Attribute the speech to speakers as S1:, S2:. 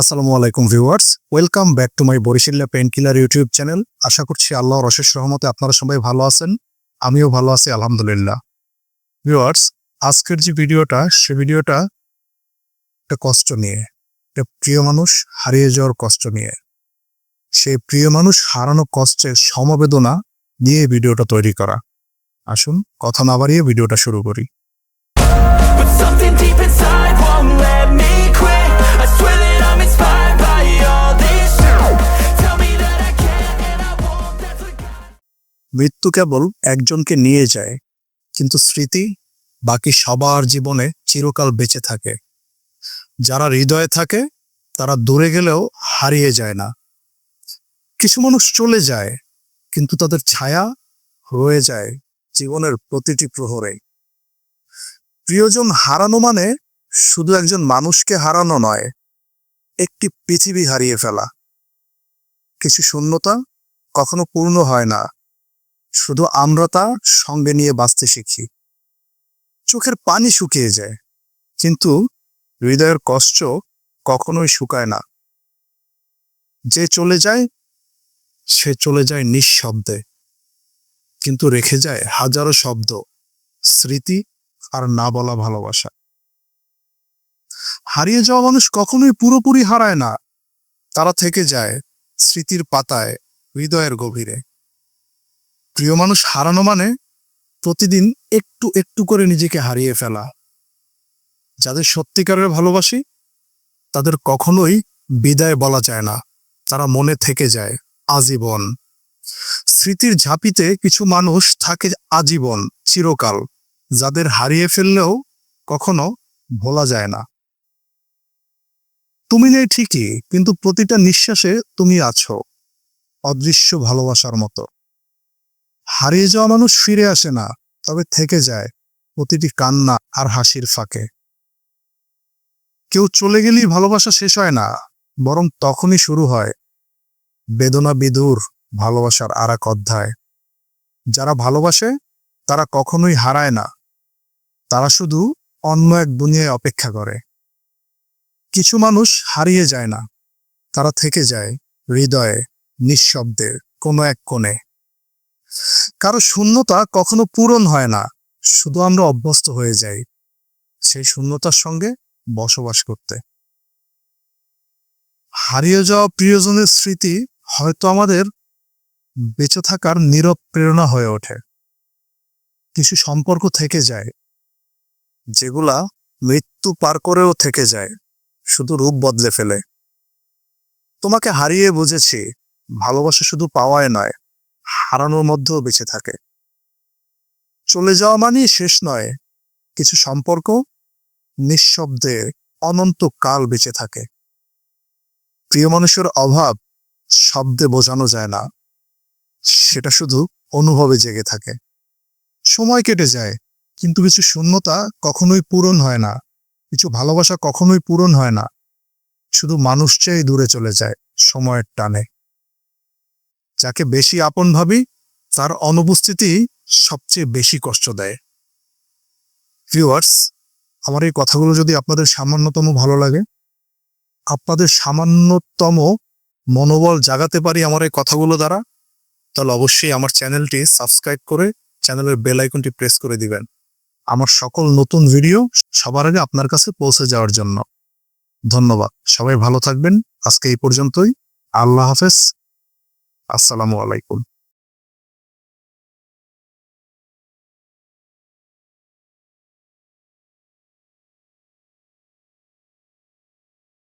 S1: আসসালামু আলাইকুম viewers, welcome back to my Barishilla pen killer YouTube channel. আশা করছি আল্লাহর অশেষ রহমতে আপনারা সবাই ভালো আছেন, আমিও ভালো আছি, আলহামদুলিল্লাহ। ভিউয়ার্স, আজকের যে ভিডিওটা, সে ভিডিওটা একটা কষ্ট নিয়ে, একটা প্রিয় মানুষ হারিয়ে যাওয়ার কষ্ট নিয়ে। সেই প্রিয় মানুষ হারানো কষ্টের সমবেদনা নিয়ে ভিডিওটা তৈরি করা। আসুন, কথা না বাড়িয়ে ভিডিওটা শুরু করি। মৃত্যু কেবল একজনকে নিয়ে যায়, কিন্তু স্মৃতি বাকি সবার জীবনে চিরকাল বেঁচে থাকে। যারা হৃদয়ে থাকে, তারা দূরে গেলেও হারিয়ে যায় না। কিছু মানুষ চলে যায়, কিন্তু তাদের ছায়া রয়ে যায় জীবনের প্রতিটি প্রহরে। প্রিয়জন হারানো মানে শুধু একজন মানুষকে হারানো নয়, একটি পৃথিবী হারিয়ে ফেলা। কিছু শূন্যতা কখনো পূর্ণ হয় না। শুধু আমরা তা সঙ্গে নিয়ে বাঁচতে শিখি। চোখের পানি শুকিয়ে যায়, কিন্তু হৃদয়ের কষ্ট কখনোই শুকায় না। যে চলে যায়, সে চলে যায় নিঃশব্দে, কিন্তু রেখে যায় হাজারো শব্দ, স্মৃতি আর না বলা ভালোবাসা। হারিয়ে যাওয়া মানুষ কখনোই পুরোপুরি হারায় না, তারা থেকে যায় স্মৃতির পাতায়, হৃদয়ের গভীরে। প্রিয় মানুষ হারানো মানে প্রতিদিন একটু একটু করে নিজেকে হারিয়ে ফেলা। যাদের সত্যিকারের ভালোবাসি, তাদের কখনোই বিদায় বলা যায় না। তারা মনে থেকে যায়, আজীবন। স্মৃতির ঝাঁপিতে কিছু মানুষ থাকে আজীবন, চিরকাল। যাদের হারিয়ে ফেললেও কখনো ভোলা যায় না। তুমি নেই ঠিকই, কিন্তু প্রতিটা নিঃশ্বাসে তুমি আছো, অদৃশ্য ভালোবাসার মতো। হারিয়ে যাওয়া মানুষ ফিরে আসে না, তবে থেকে যায় প্রতিটি কান্না আর হাসির ফাঁকে। কেউ চলে গেলেই ভালোবাসা শেষ হয় না, বরং তখনই শুরু হয় বেদনা বিদুর ভালোবাসার আর এক অধ্যায়। যারা ভালোবাসে, তারা কখনোই হারায় না, তারা শুধু অন্য এক দুনিয়ায় অপেক্ষা করে। কিছু মানুষ হারিয়ে যায় না, তারা থেকে যায় হৃদয়ে নিঃশব্দের কোনো এক কোণে। কারও শূন্যতা কখনো পূরণ হয় না, শুধু আমরা অভ্যস্ত হয়ে যাই সেই শূন্যতার সঙ্গে বসবাস করতে। হারিয়ে যাওয়া প্রিয়জনের স্মৃতি হয়তো আমাদের বেঁচে থাকার নীরব প্রেরণা হয়ে ওঠে। কিছু সম্পর্ক থেকে যায়, যেগুলা মৃত্যু পার করেও থেকে যায়, শুধু রূপ বদলে ফেলে। তোমাকে হারিয়ে বুঝেছি, ভালোবাসা শুধু পাওয়ায় নয় হারানোর মধ্যেও বেঁচে থাকে। চলে যাওয়া মানেই শেষ নয়, কিছু সম্পর্ক নিঃশব্দে অনন্ত কাল বেঁচে থাকে। প্রিয় মানুষের অভাব শব্দে বোঝানো যায় না, সেটা শুধু অনুভবে জেগে থাকে। সময় কেটে যায়, কিন্তু কিছু শূন্যতা কখনোই পূরণ হয় না, কিছু ভালোবাসা কখনোই পূরণ হয় না, শুধু মানুষ চেয়ে দূরে চলে যায়, সময়ের টানে। যাকে বেশি আপন ভাবি, তার অনুপস্থিতি সবচেয়ে বেশি কষ্ট দেয়। ভিউয়ার্স আমার এই কথাগুলো যদি আপনাদের সামান্যতম ভালো লাগে, আপনাদের সামান্যতম মনোবল জাগাতে পারি আমার এই কথাগুলো দ্বারা, তাহলে অবশ্যই আমার চ্যানেলটি সাবস্ক্রাইব করে চ্যানেলের বেল আইকনটি প্রেস করে দিবেন। আমার সকল নতুন ভিডিও সবার আগে আপনার কাছে পৌঁছে যাওয়ার জন্য। ধন্যবাদ। সবাই ভালো থাকবেন। আজকে এই পর্যন্তই। আল্লাহ হাফেজ। আসসালামু আলাইকুম।